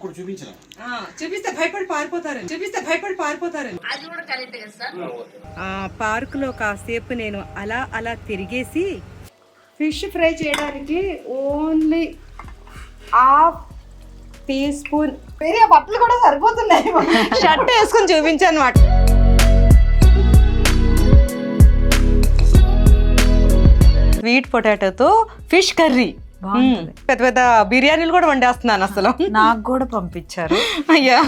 కూడా చూపించరా ఆ, చూపిస్తే భయపడి పారిపోతారని చూపిస్తే భయపడి పారిపోతారని. ఆ, పార్కులో కాసేపు నేను అలా అలా తిరిగేసి ఫిష్ ఫ్రై చేయడానికి ఓన్లీ హాఫ్ టీ స్పూన్ వేరే బట్టలు కూడా సరిపోతున్నాయి. షర్ట్ వేసుకొని చూపించాను అనమాట స్వీట్ పొటాటోతో ఫిష్ కర్రీ. బాగుంటుంది. పెద్ద పెద్ద బిర్యానీలు కూడా వండేస్తున్నాను అసలు. నాకు కూడా పంపించారు. అయ్యా.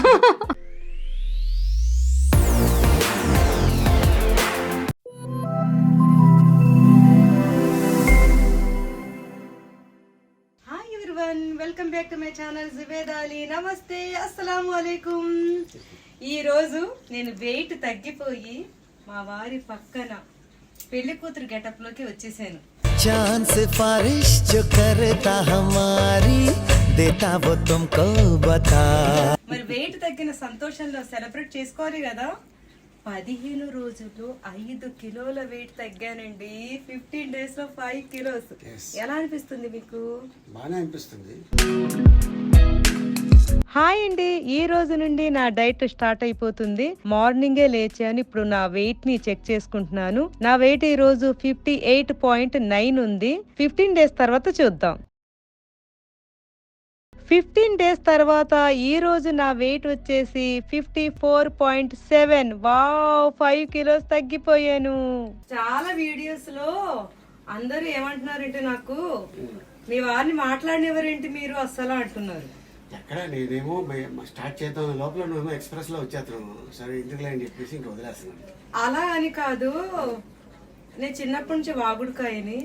Hi everyone welcome back to my channel Zubedali నమస్తే అస్సలాము అలైకుం ఈ రోజు నేను వెయిట్ తగ్గిపోయి మా వారి పక్కన పెళ్ళి కూతురు గెటప్లోకి వచ్చేసాను. चांद सिफारिश जो करता हमारी देता वो तुमको बता మరి వెయిట్ తగ్గిన సంతోషంలో సెలబ్రేట్ చేసుకోవాలి కదా పదిహేను రోజుల్లో ఐదు కిలోల వెయిట్ తగ్గానండి ఫిఫ్టీన్ డేస్ లో ఫైవ్ కిలోస్ Yes. ఎలా అనిపిస్తుంది మీకు బాగానే అనిపిస్తుంది హాయ్ అండి. ఈ రోజు నుండి నా డైట్ స్టార్ట్ అయిపోతుంది. మార్నింగే లేచాను. ఇప్పుడు నా వెయిట్ని చెక్ చేసుకుంటున్నాను. నా వెయిట్ ఈ రోజు ఫిఫ్టీ ఎయిట్ పాయింట్ నైన్ ఉంది. ఫిఫ్టీన్ డేస్ తర్వాత చూద్దాం. ఫిఫ్టీన్ డేస్ తర్వాత ఈ రోజు నా వెయిట్ వచ్చేసి fifty four point seven. Wow five kilos తగ్గిపోయాను. చాలా వీడియోస్లో అందరూ ఏమంటున్నారంటే నాకు మీ వారిని మాట్లాడినవరేంటి మీరు అస్సలు అంటున్నారు? ఎక్కడ నేనేమో మే- స్టార్ట్ చేద్దాం లోపల నువ్వేమో ఎక్స్ప్రెస్లో వచ్చేస్తున్నావు సరే ఎందుకులే అని చెప్పేసి ఇంకా వదిలేస్తున్నాను. అలా అని కాదు నేను చిన్నప్పటి నుంచి వాగుడుకాయని.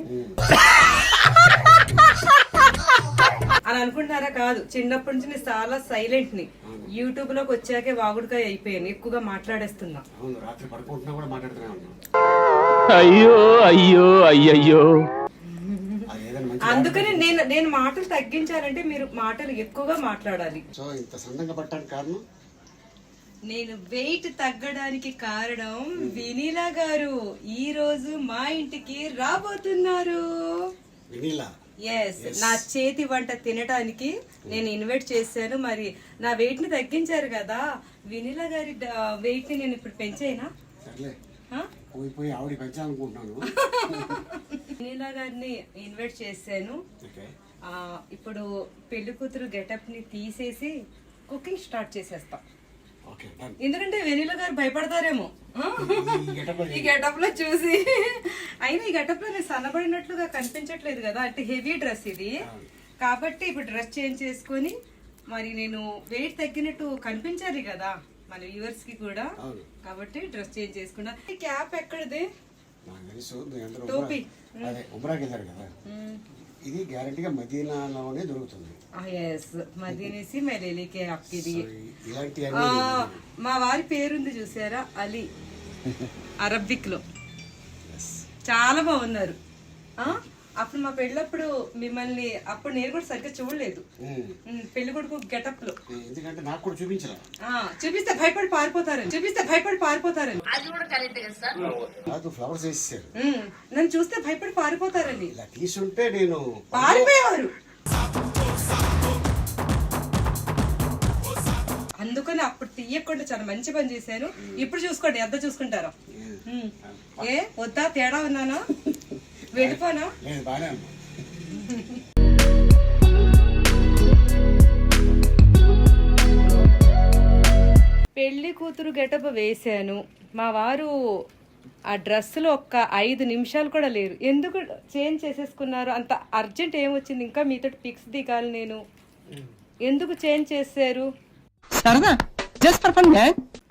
అని అనుకుంటారా కాదు చిన్నప్పటి నుంచి నేను చాలా సైలెంట్ని యూట్యూబ్లోకి వచ్చాకే వాగుడుకాయ అయిపోయాను ఎక్కువగా మాట్లాడేస్తున్నా. అవును రాత్రి పడుకుంటున్నా కూడా మాట్లాడుతూనే ఉన్నాను. అయ్యో అయ్యో అయ్యయ్యో. అందుకని నేను నేను మాటలు తగ్గించాలంటే మీరు మాటలు ఎక్కువగా మాట్లాడాలి. సో ఇంత సందంగా పట్టడానికి కారణం? నేను వెయిట్ తగ్గడానికి కారణం వినీలా గారు. ఈ రోజు మా ఇంటికి రాబోతున్నారు. వినీలా? ఎస్ నా చేతి వంట తినడానికి నేను ఇన్వైట్ చేశాను. మరి నా వెయిట్ని తగ్గించారు కదా. వినీలా గారి వెయిట్ని నేను ఇప్పుడు పెంచేనా? పోయి పోయి ఆవిడ పెంచాలనుకుంటున్నాను. వినీలా గారిని ఇన్వైట్ చేశాను. ఇప్పుడు పెళ్ళి కూతురు గెటప్ని తీసేసి కుకింగ్ స్టార్ట్ చేసేస్తా. ఎందుకంటే వెనీల గారు భయపడతారేమో. ఈ గెటప్లో చూసి. అయినా ఈ గెటప్లో నేను సన్నబడినట్లుగా కనిపించట్లేదు కదా అంటే హెవీ డ్రెస్ ఇది. కాబట్టి ఇప్పుడు డ్రెస్ చేంజ్ చేసుకొని మరి నేను వెయిట్ తగ్గినట్టు కనిపించాలి కదా. మన వ్యూవర్స్కి కూడా. కాబట్టి డ్రెస్ చేంజ్ చేసుకున్నా. క్యాప్ ఎక్కడిది? టోపీ. అదే ఉమ్రాకి వెళ్ళారు కదా. ఇది గ్యారంటీగా మదీనాలోనే దొరుకుతుంది. మదీనేసి ఈ- ఇలాంటి ఆ, మా వారి పేరుంది చూసారా? అలీ. అరబిక్లో చాలా బాగున్నారు. ఆ, అప్పుడు మా పెళ్ళప్పుడు మిమ్మల్ని అప్పుడు నేను కూడా సరిగ్గా చూడలేదు. పెళ్ళి కొడుకు గెటప్లో ఎందుకంటే నాకు కూడా చూపించరా? ఆ, చూపిస్తే భయపడి పారిపోతారని చూపిస్తే భయపడి పారిపోతారని. కాదు ఫ్లవర్స్ వేసేసారు. ఉమ్, నన్ను చూస్తే భయపడి పారిపోతారని. ఇలా తీసుంటే నేను పారిపోయేవారు. అందుకని అప్పుడు తీయకుండా చాలా మంచి పని చేశాను. ఇప్పుడు చూసుకోండి ఎంత చూసుకుంటారో. ఏ వద్దా తేడా ఉన్నానా? వెళ్ళిపోనా లేదు బాగానే ఉన్నా పెళ్లి కూతురు గెటప్ వేశాను మా వారు ఆ డ్రెస్సులో ఒక్క ఐదు నిమిషాలు కూడా లేరు ఎందుకు చేంజ్ చేసేసుకున్నారు అంత అర్జెంట్ ఏమొచ్చింది ఇంకా మీతో పిక్స్ దిగాలి నేను ఎందుకు చేంజ్ చేశారు సరదా జస్ట్ ఫర్ ఫన్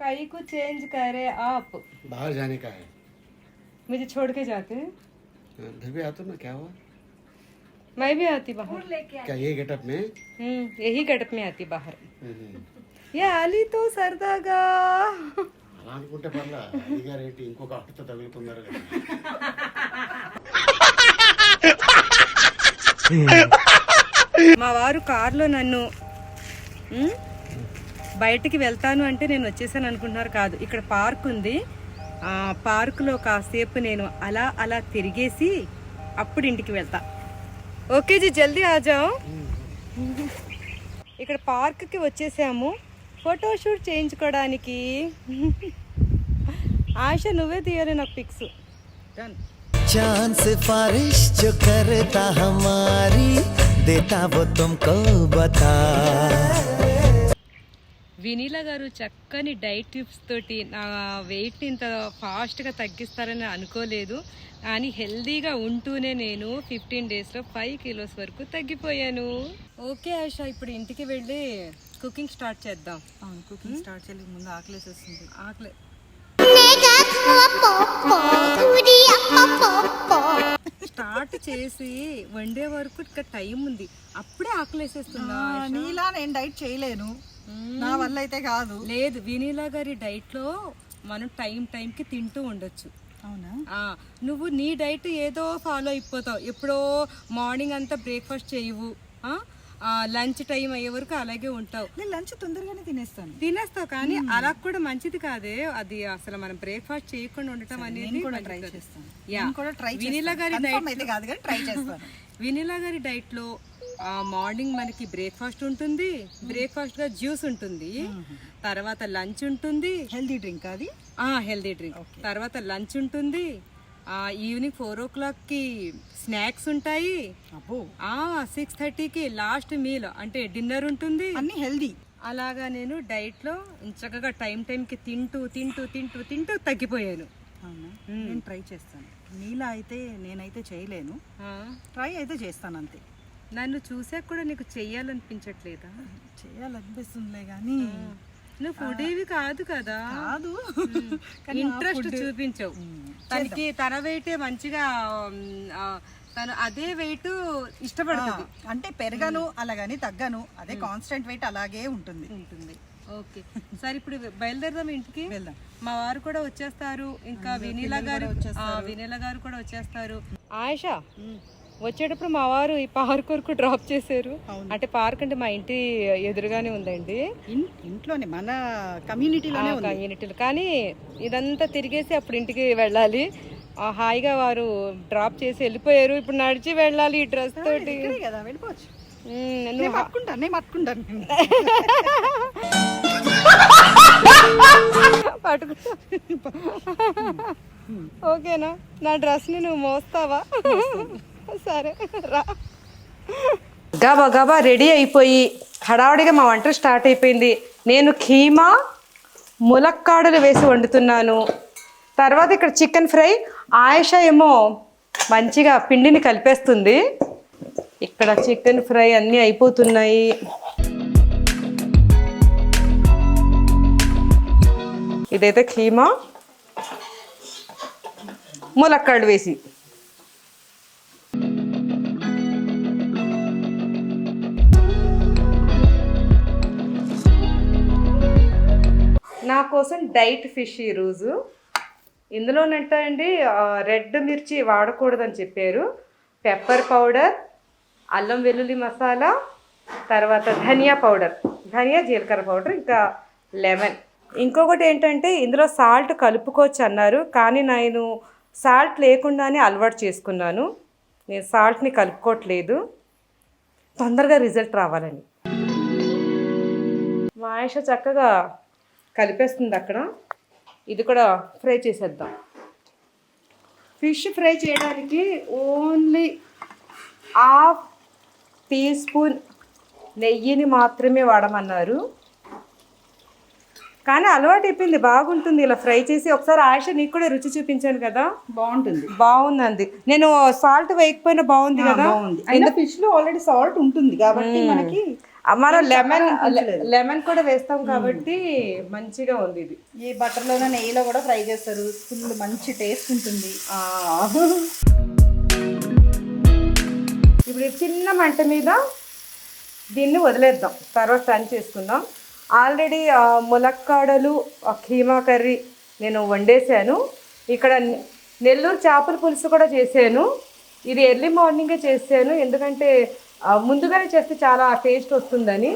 కైకు చేంజ్ करे आप बाहर जाने का है मुझे छोड़ के जाते हैं घर भी आता ना क्या हुआ मैं भी आती बाहर क्या ये गेटअप में हम्म, यही गटप में आती बाहर हम्म. ये आली तो సరదాగా అలా అనుకుంటే పర్లా అడిగారు ఏంటి ఇంకొక అట్టుతో తగులుకున్నారు కదా మా వారు కారులో నన్ను ఉమ్, బయటికి వెళ్తాను అంటే నేను వచ్చేసాను అనుకుంటున్నారు కాదు ఇక్కడ పార్క్ ఉంది ఆ పార్కులో కాసేపు నేను అలా అలా తిరిగేసి అప్పుడు ఇంటికి వెళ్తా. ఓకే జీ జల్దీ ఆజావు ఇక్కడ పార్క్కి వచ్చేసాము. ఫోటోషూట్ చేయించుకోవడానికి. ఆశ నువ్వే తీయాలి నాకు పిక్స్. चांद सिफारिश जो करता हमारी देता वो तुमको बता వినీలా గారు చక్కని డైట్ టిప్స్ తోటి నా వెయిట్ ఇంత ఫాస్ట్గా తగ్గిస్తారని అనుకోలేదు. కానీ హెల్దీగా ఉంటూనే నేను ఫిఫ్టీన్ డేస్లో ఫైవ్ కిలోస్ వరకు తగ్గిపోయాను. ఓకే ఆశ ఇప్పుడు ఇంటికి వెళ్ళి కుకింగ్ స్టార్ట్ చేద్దాం. అవును కుకింగ్ స్టార్ట్ చేయలేదు ముందు ఆకలేసి వస్తుంది ఆకలి. స్టార్ట్ చేసి వండే వరకు ఇంకా టైం ఉంది. అప్పుడే ఆకలేసేస్తున్నా నీలా నేను డైట్ చేయలేను. నా వల్ల అయితే కాదు. లేదు వినీలా గారి డైట్లో మనం టైం టైంకి తింటూ ఉండొచ్చు. అవునా? నువ్వు నీ డైట్ ఏదో ఫాలో అయిపోతావు. ఎప్పుడో మార్నింగ్ అంతా బ్రేక్ఫాస్ట్ చేయవు. లంచ్ టైం అయ్యే వరకు అలాగే ఉంటావు. నేను లంచ్ తొందరగానే తినేస్తాను. తినేస్తావు కానీ అలా కూడా మంచిది కాదే. అది అసలు మనం బ్రేక్ఫాస్ట్ చేయకుండా ఉండటం అనేది వినీలా గారి డైట్ అయితే కాదు కానీ ట్రై చేస్తాను. వినీలా గారి డైట్లో మార్నింగ్ మనకి బ్రేక్ఫాస్ట్ ఉంటుంది. బ్రేక్ఫాస్ట్గా జ్యూస్ ఉంటుంది. తర్వాత లంచ్ ఉంటుంది. హెల్దీ డ్రింక్ అది? Healthy drink. తర్వాత లంచ్ ఉంటుంది. ఆ, ఈవినింగ్ ఫోర్ ఓ క్లాక్కి స్నాక్స్ ఉంటాయి. సిక్స్ థర్టీకి లాస్ట్ మీల్ అంటే డిన్నర్ ఉంటుంది. అన్ని హెల్దీ అలాగా నేను డైట్లో చక్కగా టైం టైంకి తింటూ తింటూ తింటూ తింటూ తగ్గిపోయాను. నేను ట్రై చేస్తాను. నీలా అయితే నేనైతే చేయలేను. ట్రై అయితే చేస్తాను అంతే. నన్ను చూసాక కూడా నీకు చెయ్యాలనిపించట్లేదా? చేయాలనిపిస్తుందిలే కానీ నువ్వు ఫుడ్ ఏవి కాదు కదా. కాదు. ఇంట్రెస్ట్ చూపించవు. తనకి తన వెయిటే మంచిగా తను అదే వెయిట్ ఇష్టపడుతుంది. ఆ, అంటే పెరగను అలాగని తగ్గను అదే కాన్స్టెంట్ వెయిట్ అలాగే ఉంటుంది. ఉంటుంది. ఓకే. సరే ఇప్పుడు బయలుదేరదాం ఇంటికి. వెళ్దాం. మా వారు కూడా వచ్చేస్తారు. ఇంకా వినీలా గారు వినీలా గారు కూడా వచ్చేస్తారు. ఆయుష? వచ్చేటప్పుడు మా వారు ఈ పార్క్ వరకు డ్రాప్ చేశారు. అంటే పార్క్ అంటే మా ఇంటి ఎదురుగానే ఉందండి. ఇంట్లోనే మన కమ్యూనిటీలోనే ఉంది. కమ్యూనిటీలు. కానీ ఇదంతా తిరిగేసి అప్పుడు ఇంటికి వెళ్ళాలి. హాయిగా వారు డ్రాప్ చేసి వెళ్ళిపోయారు. ఇప్పుడు నడిచి వెళ్ళాలి ఈ డ్రెస్ తోటి. కదా వెళ్ళిపోవచ్చు. నేను పట్టుకుంటాను నేను పట్టుకుంటాను. ఓకేనా? నా డ్రెస్ని నువ్వు మోస్తావా? సరే రా. గబా గబా రెడీ అయిపోయి హడావుడిగా మా వంట స్టార్ట్ అయిపోయింది. నేను కీమా ములక్కాడలు వేసి వండుతున్నాను. తర్వాత ఇక్కడ చికెన్ ఫ్రై ఆయుష ఏమో మంచిగా పిండిని కలిపేస్తుంది. ఇక్కడ చికెన్ ఫ్రై అన్నీ అయిపోతున్నాయి. ఇదైతే కీమా ములక్కాడు వేసి. కోసం డైట్ ఫిష్ ఈరోజు ఇందులోనంటే అండి రెడ్ మిర్చి వాడకూడదని చెప్పారు. పెప్పర్ పౌడర్ అల్లం వెల్లుల్లి మసాలా తర్వాత ధనియా పౌడర్. ధనియా జీలకర్ర పౌడర్ ఇంకా లెమన్. ఇంకొకటి ఏంటంటే ఇందులో సాల్ట్ కలుపుకోవచ్చు అన్నారు కానీ నేను సాల్ట్ లేకుండానే అలవాటు చేసుకున్నాను. నేను సాల్ట్ని కలుపుకోవట్లేదు. తొందరగా రిజల్ట్ రావాలని. మా ఆయుష చక్కగా కలిపేస్తుంది అక్కడ ఇది కూడా ఫ్రై చేసేద్దాం. ఫిష్ ఫ్రై చేయడానికి ఓన్లీ హాఫ్ టీ స్పూన్ నెయ్యిని మాత్రమే వాడమన్నారు. కానీ అలవాటు అయిపోయింది బాగుంటుంది. ఇలా ఫ్రై చేసి ఒకసారి ఆయుష నీకు కూడా రుచి చూపించాను కదా. బాగుంటుంది. బాగుంది నేను సాల్ట్ వేయకపోయినా బాగుంది కదా. బాగుంది. ఫిష్లో ఆల్రెడీ సాల్ట్ ఉంటుంది కాబట్టి మనకి మనం లెమన్ లెమన్ కూడా వేస్తాం కాబట్టి మంచిగా ఉంది ఇది. ఈ బటర్లోనే నెయ్యిలో కూడా ఫ్రై చేస్తారు. ఫుల్ మంచి టేస్ట్ ఉంటుంది. ఇప్పుడు చిన్న మంట మీద దీన్ని వదిలేద్దాం. తర్వాత టర్న్ చేసుకుందాం. ఆల్రెడీ ములక్కాడలు కీమా కర్రీ నేను వండేసాను ఇక్కడ నెల్లూరు చేపల పులుసు కూడా చేశాను. ఇది ఎర్లీ మార్నింగే చేశాను. ఎందుకంటే ముందుగానే చేస్తే చాలా టేస్ట్ వస్తుందని.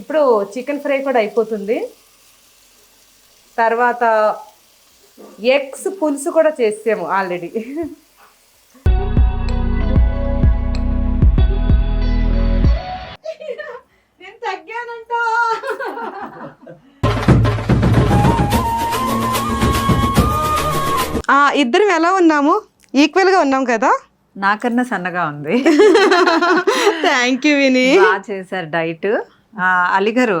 ఇప్పుడు చికెన్ ఫ్రై కూడా అయిపోతుంది. తర్వాత ఎగ్స్ పులుసు కూడా చేసాము ఆల్రెడీ. ఆ ఇద్దరం ఎలా ఉన్నాము? ఈక్వల్గా ఉన్నాం కదా? నాకన్నా సన్నగా ఉంది. థ్యాంక్ యూ విని బాగా చేశారు డైట్. అలీ గారు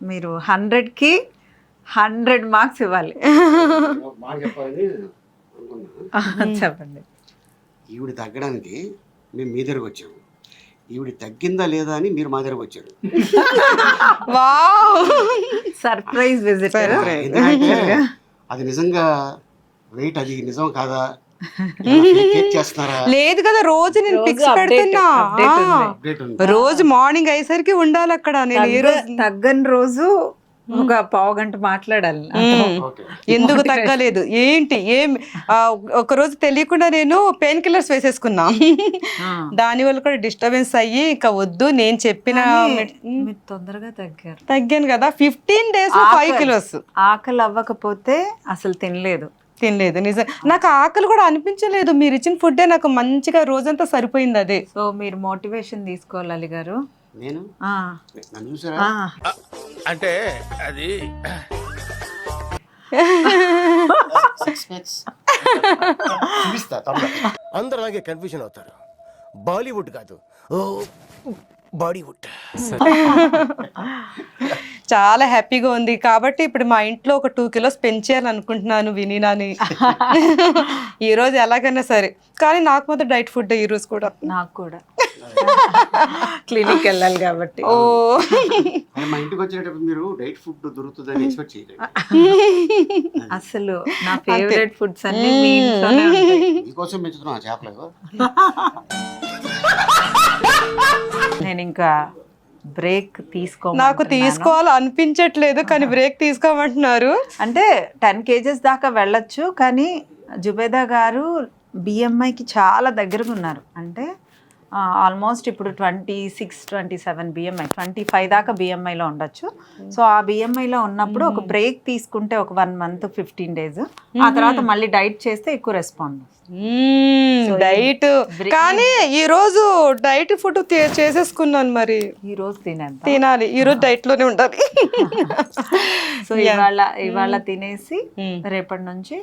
మీరు హండ్రెడ్కి హండ్రెడ్ మార్క్స్ ఇవ్వాలి. చెప్పండి. ఈవిడ తగ్గడానికి మేము మీ దగ్గరకు వచ్చాము. ఈవిడ తగ్గిందా లేదా అని మీరు మా దగ్గరకు వచ్చారు. వావ్! సర్ప్రైజ్ ఎందుకంటే అది నిజంగా వెయిట్ అది నిజం కాదా? లేదు కదా రోజు నేను పిక్స్ పెడుతున్నా. update ఉంది. ఆ, అప్డేట్ ఉంది రోజు మార్నింగ్ అయ్యేసరికి ఉండాలి అక్కడ నేను ఏ రోజు తగ్గని రోజు ఒక పావు గంట మాట్లాడాలి. ఎందుకు తగ్గలేదు? ఏంటి? ఏం ఆ, ఒక రోజు తెలియకుండా నేను పెయిన్ కిల్లర్స్ వేసేసుకున్నా. ఆ. దాని వల్ల కూడా డిస్టర్బెన్స్ అయ్యి ఇంకా వద్దు నేను చెప్పిన తొందరగా తగ్గారు. తగ్గాను కదా. ఫిఫ్టీన్ డేస్ ఫైవ్ ఆకలి- కిలోస్. ఆకలి అవ్వకపోతే అసలు తినలేదు. తినలేదు నిజం. నాకు ఆకలి కూడా అనిపించలేదు. మీరు ఇచ్చిన ఫుడ్డే నాకు మంచిగా రోజంతా సరిపోయింది అదే. సో మీరు మోటివేషన్ తీసుకోవాలి గారు. నేను? నన్ను చూసారా. అంటే అది చూపిస్తా తప్పకుండా. అందరు అలాగే కన్ఫ్యూజన్ అవుతారు. బాలీవుడ్ కాదు. ఓ బాడీవుడ్ చాలా హ్యాపీగా ఉంది. కాబట్టి ఇప్పుడు మా ఇంట్లో ఒక టూ కిలోస్ పెంచేయాలనుకుంటున్నాను వినీనాని ఈ రోజు ఎలాగైనా సరే. కానీ నాకు మాత్రం డైట్ ఫుడ్ ఈ రోజు కూడా. నాకు కూడా. క్లినిక్ వెళ్ళాలి కాబట్టి. ఓ. మా ఇంటికి వచ్చేటప్పుడు మీరు డైట్ ఫుడ్ దొరుకుతుందని ఎక్స్పెక్ట్ చేయలేదు అసలు నా ఫేవరెట్ ఫుడ్స్ అన్ని మీ ఇంట్లోనే ఉంటాయి. మీకోసం పెంచుతున్నాం ఆ చేపలు నేను ఇంకా బ్రేక్ తీసుకో నాకు తీసుకోవాలి అనిపించట్లేదు కానీ బ్రేక్ తీసుకోమంటున్నారు. అంటే టెన్ కేజెస్ దాకా వెళ్ళొచ్చు కానీ జుబేదా గారు బిఎంఐకి చాలా దగ్గరగా ఉన్నారు. అంటే ఆల్మోస్ట్ ఇప్పుడు twenty six twenty seven BMI twenty five దాకా బిఎంఐలో ఉండొచ్చు. సో ఆ బిఎంఐలో ఉన్నప్పుడు ఒక బ్రేక్ తీసుకుంటే ఒక వన్ మంత్ ఫిఫ్టీన్ డేస్ ఆ తర్వాత మళ్ళీ డైట్ చేస్తే ఎక్కువ రెస్పాండ్ డైట్ కానీ ఈ రోజు డైట్ ఫుడ్ చేసేసుకున్నాను మరి. ఈ రోజు తినేద్దాం. తినాలి. ఈ రోజు డైట్లోనే ఉండాలి. సో ఇవాళ ఇవాళ తినేసి రేపటి నుంచి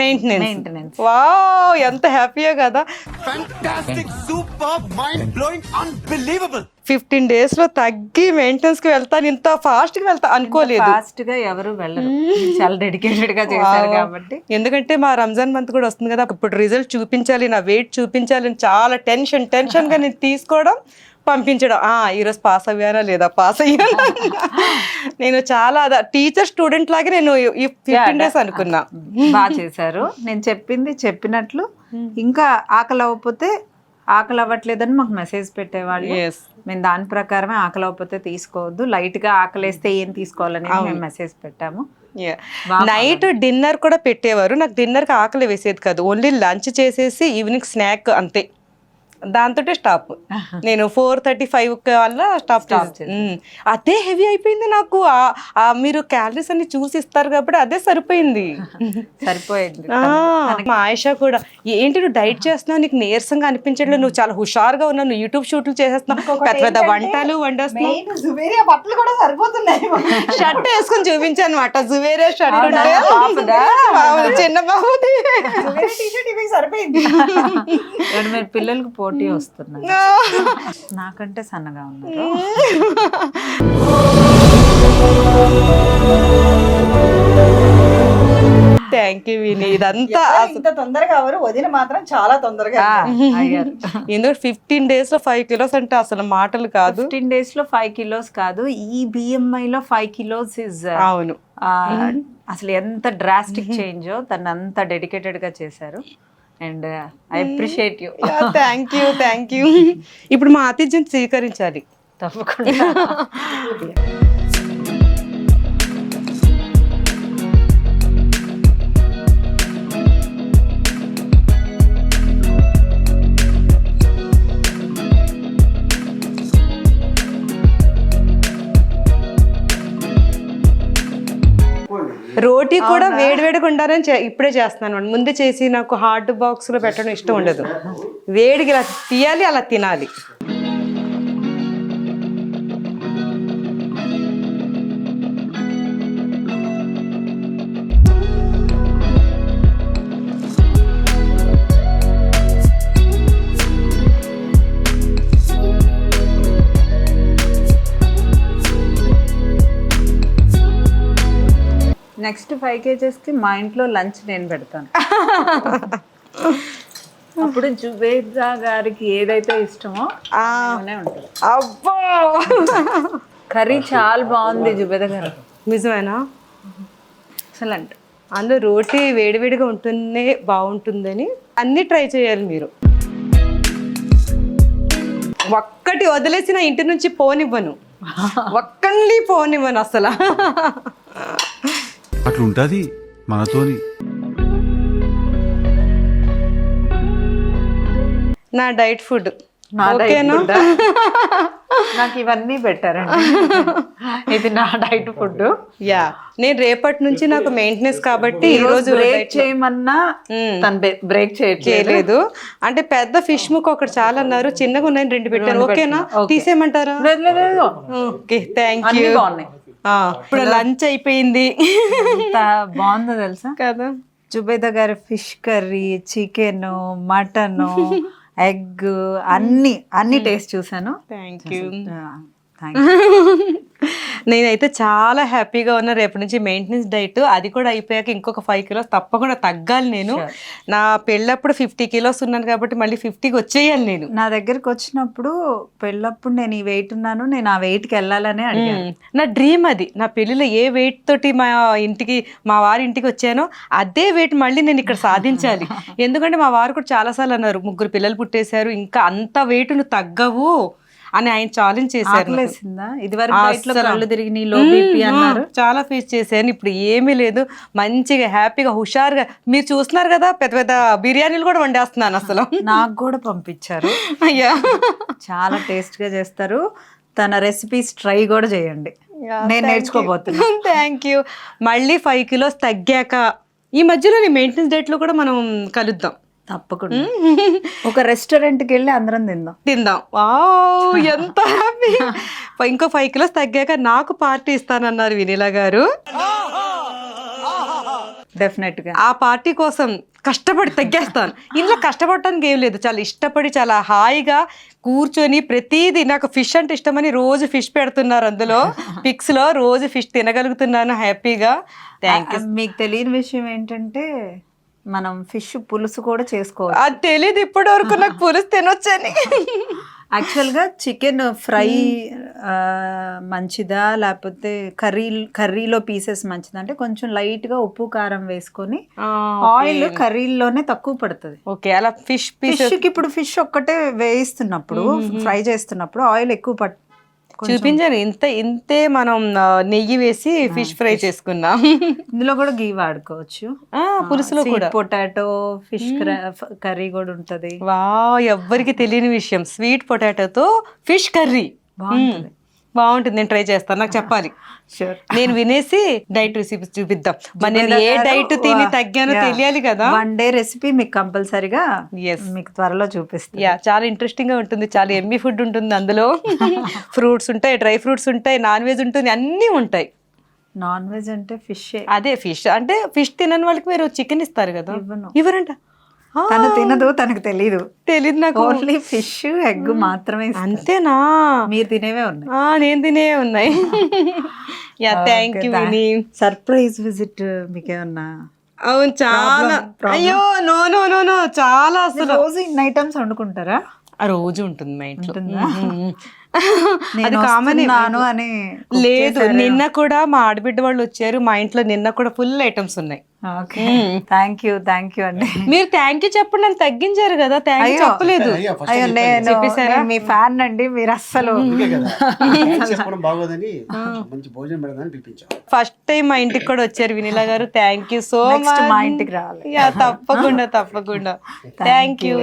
మెయింటెనెన్స్ మెయింటెనెన్స్ వావ్ ఎంత హ్యాపీయే కదా. Fantastic super mind blowing unbelievable fifteen డేస్లో తగ్గి మెయింటెనెన్స్కి వెళ్తాను. ఇంత ఫాస్ట్గా వెళ్తా అనుకోలేదు. ఫాస్ట్గా ఎవరు వెళ్ళరు. మీరు చాలా డెడికేటెడ్గా చేశారు Wow. కాబట్టి. ఎందుకంటే మా రంజాన్ మంత్ కూడా వస్తుంది కదా. ఇప్పుడు రిజల్ట్ చూపించాలి నా వెయిట్ చూపించాలి అని చాలా టెన్షన్ టెన్షన్గా నేను తీసుకోవడం. పంపించడం. ఆ ఈరోజు పాస్ అయ్యానా లేదా? పాస్ అయ్యానా? నేను చాలా టీచర్ స్టూడెంట్ లాగే నేను ఈ ఫిఫ్టీన్ డేస్ అనుకున్నా. బాగా చేశారు. నేను చెప్పింది చెప్పినట్లు. ఇంకా ఆకలి అవ్వకపోతే ఆకలి అవ్వట్లేదని మాకు మెసేజ్ పెట్టేవాళ్ళు. మేము దాని ప్రకారమే ఆకలి అవ్వకపోతే తీసుకోవద్దు. లైట్గా ఆకలేస్తే ఏం తీసుకోవాలని మేము మెసేజ్ పెట్టాము. నైట్ డిన్నర్ కూడా పెట్టేవారు. నాకు డిన్నర్కి ఆకలి వేసేది కాదు. ఓన్లీ లంచ్ చేసేసి ఈవినింగ్ స్నాక్ అంతే. దాంతో స్టాప్. నేను ఫోర్ థర్టీ ఫైవ్ వల్ల స్టాప్ అదే హెవీ అయిపోయింది నాకు. మీరు క్యాలరీస్ అన్ని చూసి ఇస్తారు కాబట్టి అదే సరిపోయింది. సరిపోయింది. మా ఆయిషా కూడా ఏంటి నువ్వు డైట్ చేస్తున్నావు? నీకు నీరసంగా అనిపించట్లేదు. నువ్వు చాలా హుషారుగా ఉన్నావు. నువ్వు యూట్యూబ్ షూట్లు చేసేస్తున్నావు. పెద్ద పెద్ద వంటలు వండేస్తున్నావు. జుబేరియా బట్టలు కూడా సరిపోతున్నాయి. షర్ట్ వేసుకొని చూపించాను అనమాట జువేరే షర్ట్ చిన్న బాబుది. సరిపోయింది. పిల్లలకు పోటీ వస్తున్నారు. నాకంటే సన్నగా ఉన్నారు. థ్యాంక్ యూ విని ఇదంతా ఇంత తొందరగా అవరు వదిన మాత్రం చాలా తొందరగా అయ్యారు. ఎందుకంటే ఫిఫ్టీన్ డేస్లో ఫైవ్ కిలోస్ అంటే అసలు మాటలు కాదు. ఫిఫ్టీన్ డేస్లో ఫైవ్ కిలోస్ కాదు. ఈ బిఎంఐ లో ఫైవ్ కిలోస్ ఇస్ అవును. అసలు ఎంత డ్రాస్టిక్ చేంజ్ తను అంత డెడికేటెడ్గా చేశారు. And I appreciate you. Thank you thank you ఇప్పుడు మా ఆతిథ్యం స్వీకరించాలి. తప్పకుండా. రోటీ కూడా వేడివేడిగా ఉండాలని ఇప్పుడే చేస్తున్నాను. ముందే చేసి నాకు హాట్ బాక్స్లో పెట్టడం ఇష్టం ఉండదు. వేడిగా ఇలా తీయాలి అలా తినాలి. నెక్స్ట్ ఫైవ్ కేజెస్కి మా ఇంట్లో లంచ్ నేను పెడతాను. అప్పుడు జుబేదా గారికి ఏదైతే ఇష్టమో అలానే ఉంటుంది. అబ్బో! కర్రీ చాలా బాగుంది జుబేదా గారు. నిజమేనా? ఎక్సలెంట్. అందులో రోటీ వేడివేడిగా ఉంటేనే బాగుంటుందని అన్ని ట్రై చేయాలి మీరు. ఒక్కటి వదిలేసి నా ఇంటి నుంచి పోనివ్వను. ఒక్కళ్ళని పోనివ్వను అసలు. అట్లుంటది మనతోని. నా డైట్ ఫుడ్. నా డైట్ ఓకేనా? ఫుడ్. నాకు ఇవన్నీ పెట్టారండి ఇది నా డైట్ ఫుడ్. యా. నేను రేపటి నుంచి నాకు మెయింటెనెన్స్ కాబట్టి ఈ రోజు బ్రేక్ చేయమన్నా తను బ్రేక్ చేయట్లేదు. చేయలేదు. అంటే పెద్ద ఫిష్ ముక్ ఒకటి చాలా అన్నారు. చిన్నగా ఉన్నాయని రెండు పెట్టాను. ఓకేనా? తీసేయమంటారా? లేదు, లేదు, లేదు. ఓకే. థ్యాంక్ అన్నీ యూ. బాగున్నాయి. ఇప్పుడు లంచ్ అయిపోయింది. బాగుందో తెలుసా? కదా. జుబేదా గారి fish curry chicken mutton egg అన్ని అన్ని టేస్ట్ చూసాను థ్యాంక్ యూ. నేనైతే చాలా హ్యాపీగా ఉన్నా. రేపటి నుంచి మెయింటెనెన్స్ డైట్ అది కూడా అయిపోయాక ఇంకొక ఫైవ్ కిలోస్ తప్పకుండా తగ్గాలి నేను. నా పెళ్ళప్పుడు ఫిఫ్టీ కిలోస్ ఉన్నాను కాబట్టి మళ్ళీ ఫిఫ్టీకి వచ్చేయాలి నేను. నా దగ్గరికి వచ్చినప్పుడు పెళ్ళప్పుడు నేను ఈ వెయిట్ ఉన్నాను నేను ఆ వెయిట్కి వెళ్ళాలనే అడిగాను. నా డ్రీమ్ అది. నా పెళ్ళిలో ఏ వెయిట్ తోటి మా ఇంటికి మా వారి ఇంటికి వచ్చానో అదే వెయిట్ మళ్ళీ నేను ఇక్కడ సాధించాలి. ఎందుకంటే మా వారు కూడా చాలాసార్లు అన్నారు ముగ్గురు పిల్లలు పుట్టేశారు ఇంకా అంత వెయిట్ నువ్వు తగ్గవు. అని ఆయన ఛాలెంజ్ చేశారు చాలా ఫేస్ చేశాను. ఇప్పుడు ఏమీ లేదు. మంచిగా హ్యాపీగా హుషారుగా. మీరు చూస్తున్నారు కదా పెద్ద పెద్ద బిర్యానీలు కూడా వండేస్తున్నాను అసలు. నాకు కూడా పంపించారు. అయ్యా. చాలా టేస్ట్గా చేస్తారు. తన రెసిపీస్ ట్రై కూడా చేయండి. నేను నేర్చుకోబోతున్నా. థ్యాంక్ యూ మళ్ళీ ఫైవ్ కిలోస్ తగ్గాక ఈ మధ్యలో మెయింటెనెన్స్ డేట్లో కూడా మనం కలుద్దాం. తప్పకుండా. ఒక రెస్టారెంట్కి వెళ్ళి అందరం తిందాం. తిందాం. వావ్ ఎంత హ్యాపీ. ఇంకో ఫైవ్ కిలోస్ తగ్గాక నాకు పార్టీ ఇస్తానన్నారు వినీలా గారు. డెఫినెట్గా ఆ పార్టీ కోసం కష్టపడి తగ్గేస్తాను. ఇంట్లో కష్టపడటానికి ఏం లేదు. చాలా ఇష్టపడి చాలా హాయిగా కూర్చొని ప్రతిదీ నాకు ఫిష్ అంటే ఇష్టమని రోజు ఫిష్ పెడుతున్నారు అందులో. పిక్స్లో రోజు ఫిష్ తినగలుగుతున్నాను హ్యాపీగా. థ్యాంక్ యూ మీకు తెలియని విషయం ఏంటంటే మనం ఫిష్ పులుసు కూడా చేసుకోవచ్చు. అది తెలియదు ఇప్పటి వరకు నాకు పులుసు తినొచ్చని. యాక్చువల్గా చికెన్ ఫ్రై మంచిదా? లేకపోతే కర్రీ కర్రీలో పీసెస్ మంచిదా? అంటే కొంచెం లైట్గా ఉప్పు కారం వేసుకొని ఆయిల్ కర్రీలోనే తక్కువ పడుతుంది. ఓకే అలా ఫిష్ ఫిష్కి ఇప్పుడు ఫిష్ ఒక్కటే వేయిస్తున్నప్పుడు ఫ్రై చేస్తున్నప్పుడు ఆయిల్ ఎక్కువ పట్ చూపించాను ఇంత ఇంతే మనం నెయ్యి వేసి ఫిష్ ఫ్రై చేసుకున్నాం ఇందులో కూడా గీ వాడుకోవచ్చు. పులుసులో కూడా. పొటాటో ఫిష్ కర్రీ కూడా ఉంటది. వా ఎవ్వరికి తెలియని విషయం. స్వీట్ పొటాటోతో ఫిష్ కర్రీ. బాగుంటుంది. బాగుంటుంది నేను ట్రై చేస్తాను నాకు చెప్పాలి. నేను వినేసి డైట్ రెసిపీ చూపిద్దాం. మరి నేను ఏ డైట్ తిని తగ్గానో తెలియాలి కదా. వన్ డే రెసిపీ మీకు కంపల్సరీగా. మీకు త్వరలో చూపిస్తాను. యా చాలా ఇంట్రెస్టింగ్గా ఉంటుంది చాలా ఎమ్మి ఫుడ్ ఉంటుంది అందులో. ఫ్రూట్స్ ఉంటాయి డ్రై ఫ్రూట్స్ ఉంటాయి నాన్ వెజ్ ఉంటుంది అన్నీ ఉంటాయి. నాన్ వెజ్ అంటే ఫిష్. అదే ఫిష్ అంటే ఫిష్ తినని వాళ్ళకి మీరు చికెన్ ఇస్తారు కదా. ఇవ్వరంట? తను తినదు తనకు తెలీదు. తెలీదు నాకు. ఓన్లీ ఫిష్ ఎగ్ మాత్రమే. అంతేనా? మీరు తినేవే ఉన్నాయి. ఆ నేను తినే ఉన్నాయి. Yeah thank you surprise visit మీకేమన్నా అవును చాలా. అయ్యో నో నో నో నో చాలా అసలు. రోజు ఇన్ని ఐటమ్స్ వండుకుంటారా? ఆ రోజు ఉంటుంది మా ఇంట్లో. అది కామన్ అని లేదు. నిన్న కూడా మా ఆడబిడ్డ వాళ్ళు వచ్చారు మా ఇంట్లో నిన్న కూడా ఫుల్ ఐటమ్స్ ఉన్నాయి. Okay. Thank you thank you అండి. మీరు థ్యాంక్ యూ చెప్పండి నన్ను తగ్గించారు కదా థ్యాంక్ యూ. చెప్పలేదు. అయ్యా నేను మీ ఫ్యాన్ అండి మీరు అస్సలు. ఫస్ట్ టైం మా ఇంటికి కూడా వచ్చారు వినిలా గారు. థ్యాంక్ యూ సో మచ్ మా ఇంటికి రావాలి. యా తప్పకుండా తప్పకుండా. Thank you